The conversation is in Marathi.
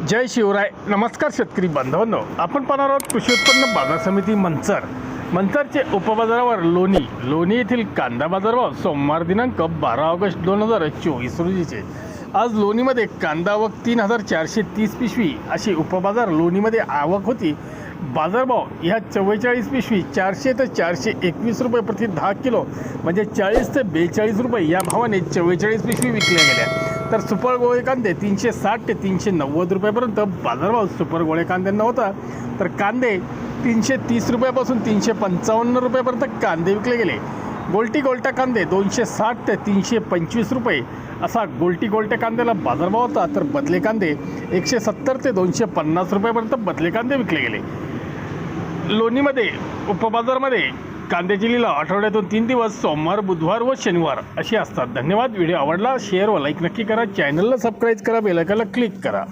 जय शिवराय. नमस्कार शेतकरी बांधवांनो. आपण पाहणार आहोत कृषी उत्पन्न बाजार समिती मंचर. मंचरचे उपबाजारावर लोणी. लोणी येथील कांदा बाजारभाव सोमवार दिनांक बारा ऑगस्ट दोन हजार चोवीस रोजीचे. आज लोणीमध्ये कांदा आवक तीन हजार चारशे तीस पिशवी अशी उपबाजार लोणीमध्ये आवक होती. बाजारभाव ह्या चव्वेचाळीस पिशवी चारशे ते चारशे एकवीस रुपये प्रति दहा किलो म्हणजे चाळीस ते बेचाळीस रुपये या भावाने चव्वेचाळीस पिशवी विकल्या गेल्या. तर सुपर गोळे कांदे तीनशे साठ ते तीनशे नव्वद रुपयापर्यंत बाजारभाव सुपर गोळे कांद्यांना होता. तर कांदे तीनशे तीस रुपयापासून तीनशे पंचावन्न रुपयापर्यंत कांदे विकले गेले. गोल्टी गोलट्या कांदे दोनशे साठ ते तीनशे पंचवीस रुपये असा गोल्टी गोलट्या कांद्याला बाजारभाव होता. तर बदले कांदे एकशे सत्तर ते दोनशे पन्नास रुपयापर्यंत बदले कांदे विकले गेले. लोणीमध्ये उपबाजारमध्ये कांद्याची लिलाव आठवड्यातून तीन दिवस सोमवार बुधवार व शनिवार अशी असतात. धन्यवाद. व्हिडिओ आवडला शेअर व लाईक नक्की करा. चॅनलला सबस्क्राईब करा बेलायकाला क्लिक करा.